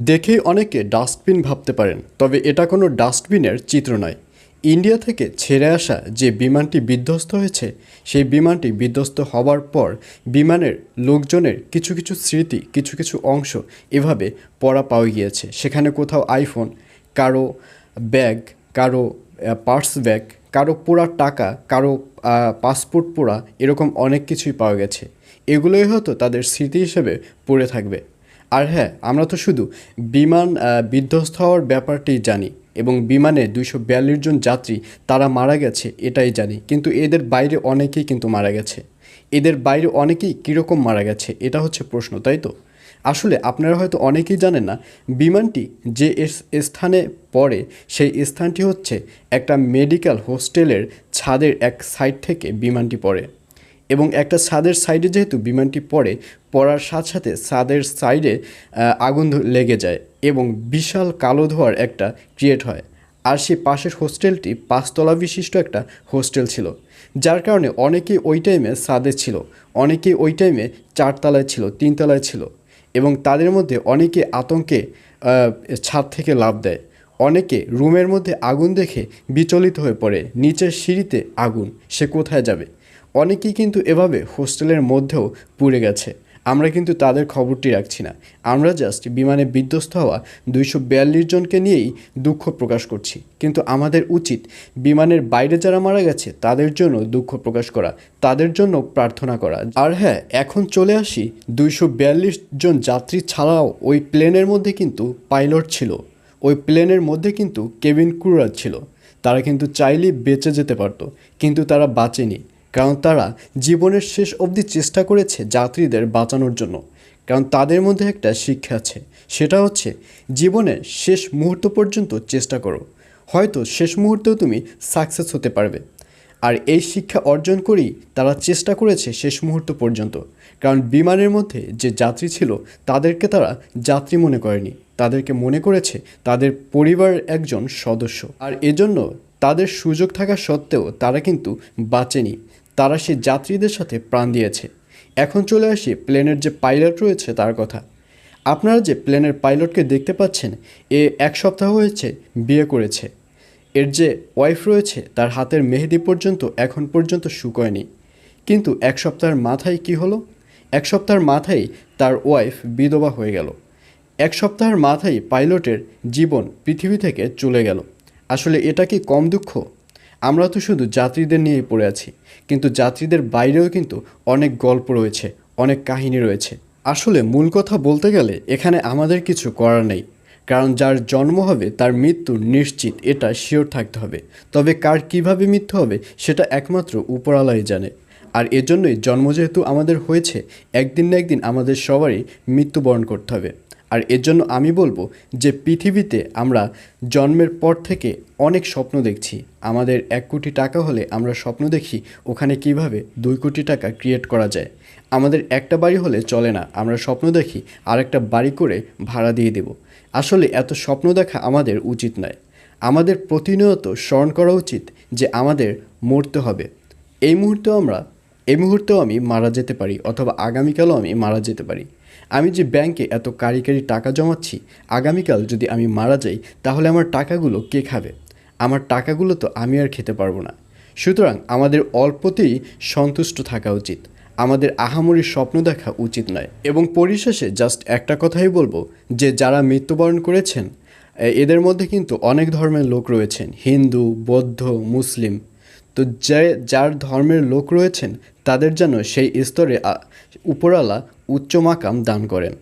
দেখেই অনেকে ডাস্টবিন ভাবতে পারেন, তবে এটা কোনো ডাস্টবিনের চিত্র নয়। ইন্ডিয়া থেকে ছেড়ে আসা যে বিমানটি বিধ্বস্ত হয়েছে, সেই বিমানটি বিধ্বস্ত হওয়ার পর বিমানের লোকজনের কিছু কিছু স্মৃতি, কিছু কিছু অংশ এভাবে পড়া পাওয়া গিয়েছে। সেখানে কোথাও আইফোন, কারও ব্যাগ, কারও পার্স ব্যাগ, কারও পোড়া টাকা, কারও পাসপোর্ট পোড়া এরকম অনেক কিছুই পাওয়া গেছে। এগুলোই হয়তো তাদের স্মৃতি হিসেবে পড়ে থাকবে। আর হ্যাঁ আমরা তো শুধু বিমান বিধ্বস্ত হওয়ার ব্যাপারটি জানি এবং বিমানে দুইশো বিয়াল্লিশ জন যাত্রী তারা মারা গেছে এটাই জানি। কিন্তু এদের বাইরে অনেকেই কিন্তু মারা গেছে। এদের বাইরে অনেকেই কীরকম মারা গেছে এটা হচ্ছে প্রশ্ন, তাই তো? আসলে আপনারা হয়তো অনেকেই জানেন না, বিমানটি যে স্থানে পড়ে সেই স্থানটি হচ্ছে একটা মেডিকেল হোস্টেলের ছাদের এক সাইড থেকে বিমানটি পড়ে। এবং একটা ছাদের সাইডে যেহেতু বিমানটি পড়ে, পড়ার সাথে সাথে ছাদের সাইডে আগুন লেগে যায় এবং বিশাল কালো ধোয়ার একটা ক্রিয়েট হয়। আর সেই পাশের হোস্টেলটি পাঁচতলা বিশিষ্ট একটা হোস্টেল ছিল, যার কারণে অনেকেই ওই টাইমে ছাদে ছিল, অনেকেই ওই টাইমে চারতলায় ছিল, তিনতলায় ছিল এবং তাদের মধ্যে অনেকে আতঙ্কে ছাদ থেকে লাফ দেয়। অনেকে রুমের মধ্যে আগুন দেখে বিচলিত হয়ে পড়ে, নিচের সিঁড়িতে আগুন, সে কোথায় যাবে? অনেকেই কিন্তু এভাবে হোস্টেলের মধ্যেও পুড়ে গেছে। আমরা কিন্তু তাদের খবরটি রাখছি না। আমরা জাস্ট বিমানে বিধ্বস্ত হওয়া দুইশো বিয়াল্লিশ জনকে নিয়েই দুঃখ প্রকাশ করছি। কিন্তু আমাদের উচিত বিমানের বাইরে যারা মারা গেছে, তাদের জন্য দুঃখ প্রকাশ করা, তাদের জন্য প্রার্থনা করা। আর হ্যাঁ এখন চলে আসি দুইশো বিয়াল্লিশ জন যাত্রী ছাড়াও ওই প্লেনের মধ্যে কিন্তু পাইলট ছিল। ওই প্লেনের মধ্যে কিন্তু কেবিন ক্রুরার ছিল। তারা কিন্তু চাইলেই বেঁচে যেতে পারতো, কিন্তু তারা বাঁচেনি। কারণ তারা জীবনের শেষ অবধি চেষ্টা করেছে যাত্রীদের বাঁচানোর জন্য। কারণ তাদের মধ্যে একটা শিক্ষা আছে, সেটা হচ্ছে জীবনের শেষ মুহূর্ত পর্যন্ত চেষ্টা করো। হয়তো শেষ মুহূর্তেও তুমি সাকসেস হতে পারবে। আর এই শিক্ষা অর্জন করেই তারা চেষ্টা করেছে শেষ মুহূর্ত পর্যন্ত। কারণ বিমানের মধ্যে যে যাত্রী ছিল, তাদেরকে তারা যাত্রী মনে করেনি। তাদেরকে মনে করেছে তাদের পরিবার একজন সদস্য। আর এজন্য তাদের সুযোগ থাকা সত্ত্বেও তারা কিন্তু বাঁচেনি। তারা সে যাত্রীদের সাথে প্রাণ দিয়েছে। এখন চলে আসি প্লেনের যে পাইলট রয়েছে তার কথা। আপনারা যে প্লেনের পাইলটকে দেখতে পাচ্ছেন, এ এক সপ্তাহ হয়েছে বিয়ে করেছে। এর যে ওয়াইফ রয়েছে, তার হাতের মেহেদি পর্যন্ত এখন পর্যন্ত শুকোয়নি। কিন্তু এক সপ্তাহের মাথায় কি হলো? এক সপ্তাহের মাথায় তার ওয়াইফ বিধবা হয়ে গেল। এক সপ্তাহের মাথায় পাইলটের জীবন পৃথিবী থেকে চলে গেল। আসলে এটা কি কম দুঃখ? আমরা তো শুধু যাত্রীদের নিয়েই পড়ে আছি, কিন্তু যাত্রীদের বাইরেও কিন্তু অনেক গল্প রয়েছে, অনেক কাহিনী রয়েছে। আসলে মূল কথা বলতে গেলে এখানে আমাদের কিছু করার নেই, কারণ যার জন্ম হবে তার মৃত্যু নিশ্চিত, এটা শিওর থাকতে হবে। তবে কার কীভাবে মৃত্যু হবে সেটা একমাত্র উপরালাই জানে। আর এজন্যই জন্ম যেহেতু আমাদের হয়েছে, একদিন না একদিন আমাদের সবারই মৃত্যুবরণ করতে হবে। আর এর জন্য আমি বলব যে পৃথিবীতে আমরা জন্মের পর থেকে অনেক স্বপ্ন দেখছি। আমাদের এক কোটি টাকা হলে আমরা স্বপ্ন দেখি ওখানে কীভাবে দুই কোটি টাকা ক্রিয়েট করা যায়। আমাদের একটা বাড়ি হলে চলে না, আমরা স্বপ্ন দেখি আর একটা বাড়ি করে ভাড়া দিয়ে দেব। আসলে এত স্বপ্ন দেখা আমাদের উচিত নয়। আমাদের প্রতিনিয়ত স্মরণ করা উচিত যে আমাদের মরতে হবে। এই মুহূর্তেও আমরা এই মুহূর্তেও আমি মারা যেতে পারি অথবা আগামীকালও আমি মারা যেতে পারি। আমি যে ব্যাংকে এত কারি কারি টাকা জমাচ্ছি, আগামীকাল যদি আমি মারা যাই, তাহলে আমার টাকাগুলো কে খাবে? আমার টাকাগুলো তো আমি আর খেতে পারব না। সুতরাং আমাদের অল্পতেই সন্তুষ্ট থাকা উচিত। আমাদের আহামরি স্বপ্ন দেখা উচিত নয়। এবং পরিশেষে জাস্ট একটা কথাই বলব, যে যারা মৃত্যুবরণ করেছেন এদের মধ্যে কিন্তু অনেক ধর্মের লোক রয়েছেন। হিন্দু, বৌদ্ধ, মুসলিম। তো যে, যার ধর্মের লোক রয়েছেন, তাদের যেন সেই স্তরে উপরওয়ালা উপরালা উচ্চ মাকাম দান করেন।